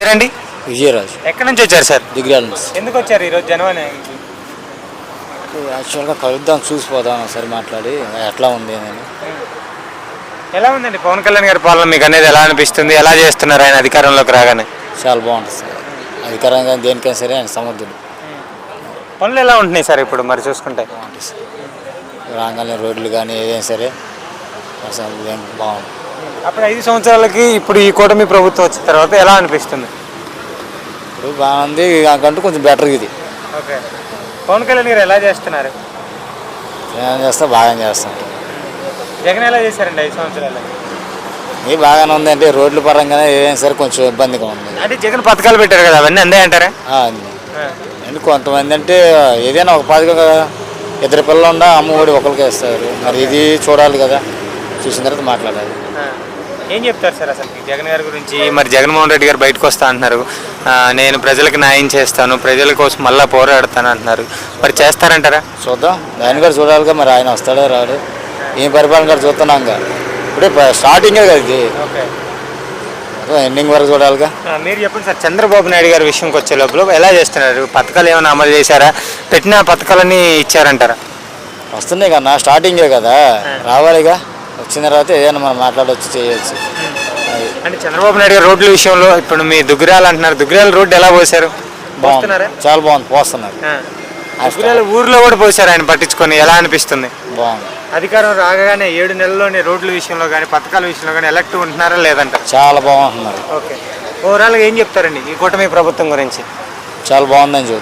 రండి విజయరాజు. ఎక్కడి నుంచి వచ్చారు సార్? దిగ్రాల నుంచి ఎందుకు వచ్చారు ఈరోజు జనవని యాక్చువల్గా కలుద్దాం చూసిపోదాం ఒకసారి మాట్లాడి ఎట్లా ఉంది అని ఎలా ఉందండి? పవన్ కళ్యాణ్ గారి పాలన మీకు అనేది ఎలా అనిపిస్తుంది? ఎలా చేస్తున్నారు ఆయన అధికారంలోకి రాగానే? చాలా బాగుంటుంది సార్. అధికారంగా దేనికైనా సరే ఆయన సమర్థుడు. పనులు ఎలా ఉంటున్నాయి సార్ ఇప్పుడు మరి చూసుకుంటే? బాగుంటుంది సార్. రాగానే రోడ్లు కానీ ఏదైనా సరే అసలు ఏం బాగుంది అప్పుడు ఐదు సంవత్సరాలకి ఇప్పుడు ఈ కూటమి ప్రభుత్వం వచ్చిన తర్వాత ఎలా అనిపిస్తుంది? ఇప్పుడు బాగుంది నాకంటూ కొంచెం బెటర్ ఇది. ఓకే. పవన్ కళ్యాణ్ గారు ఎలా చేస్తున్నారు? ఏం చేస్తా బాగా చేస్తాం జగన్ ఎలా చేశారండి ఐదు సంవత్సరాలు? ఇది బాగానే ఉంది అంటే రోడ్ల పరంగానే ఏదైనా సరే కొంచెం ఇబ్బందిగా ఉంది. అంటే జగన్ పథకాలు పెట్టారు కదా అవన్నీ అందే అంటారా? ఆ, అండ్ కొంతమంది అంటే ఏదైనా ఒక పథకం కదా. ఇద్దరు పిల్లలు ఉన్నా అమ్మ ఒడి ఒకరికే ఇస్తారు. మరి ఇది చూడాలి కదా. చూసిన తర్వాత మాట్లాడాలి. ఏం చెప్తారు సార్ అసలు? జగన్ గారి గురించి మరి జగన్మోహన్ రెడ్డి గారు బయటకు వస్తా అంటున్నారు. నేను ప్రజలకు న్యాయం చేస్తాను ప్రజల కోసం మళ్ళా పోరాడతాను అంటున్నారు. మరి చేస్తారంటారా? చూద్దాం. ఆయన కూడా చూడాలిగా మరి ఆయన వస్తాడో రాడు. ఏం పరిపాలన కూడా చూస్తున్నాం ఇప్పుడే స్టార్టింగే కదా ఇది. ఓకే. ఎండింగ్ వరకు చూడాలిగా. మీరు చెప్పండి సార్ చంద్రబాబు నాయుడు గారి విషయంకి వచ్చే లోపల ఎలా చేస్తున్నారు? పథకాలు ఏమైనా అమలు చేశారా? పెట్టిన పథకాలని ఇచ్చారంటారా? వస్తున్నాయి కదా స్టార్టింగే కదా. రావాలిగా. వచ్చిన తర్వాత ఏదైనా మనం మాట్లాడవచ్చు చేయొచ్చు. అది. అంటే చంద్రబాబు నాయుడు గారు రోడ్ల విషయంలో ఇప్పుడు మీ దుగ్గిరాలు అంటున్నారు. దుగ్గిరాల రోడ్డు ఎలా పోసారు బాగుంది. చాలా బాగుంది. పోస్తున్నారు. దుగ్గిరాల ఊర్లో కూడా పోసారు ఆయన పట్టించుకొని. ఎలా అనిపిస్తుంది? బాగుంది. అధికారం రాగానే ఏడు నెలల్లోనే రోడ్ల విషయంలో కానీ పథకాల విషయంలో కానీ ఎలక్ట్ ఉంటున్నారా లేదంట చాలా బాగుంటున్నారు. ఓకే. ఓవరాల్గా ఏం చెప్తారండి ఈ కూటమి ప్రభుత్వం గురించి? చాలా బాగుందని యూ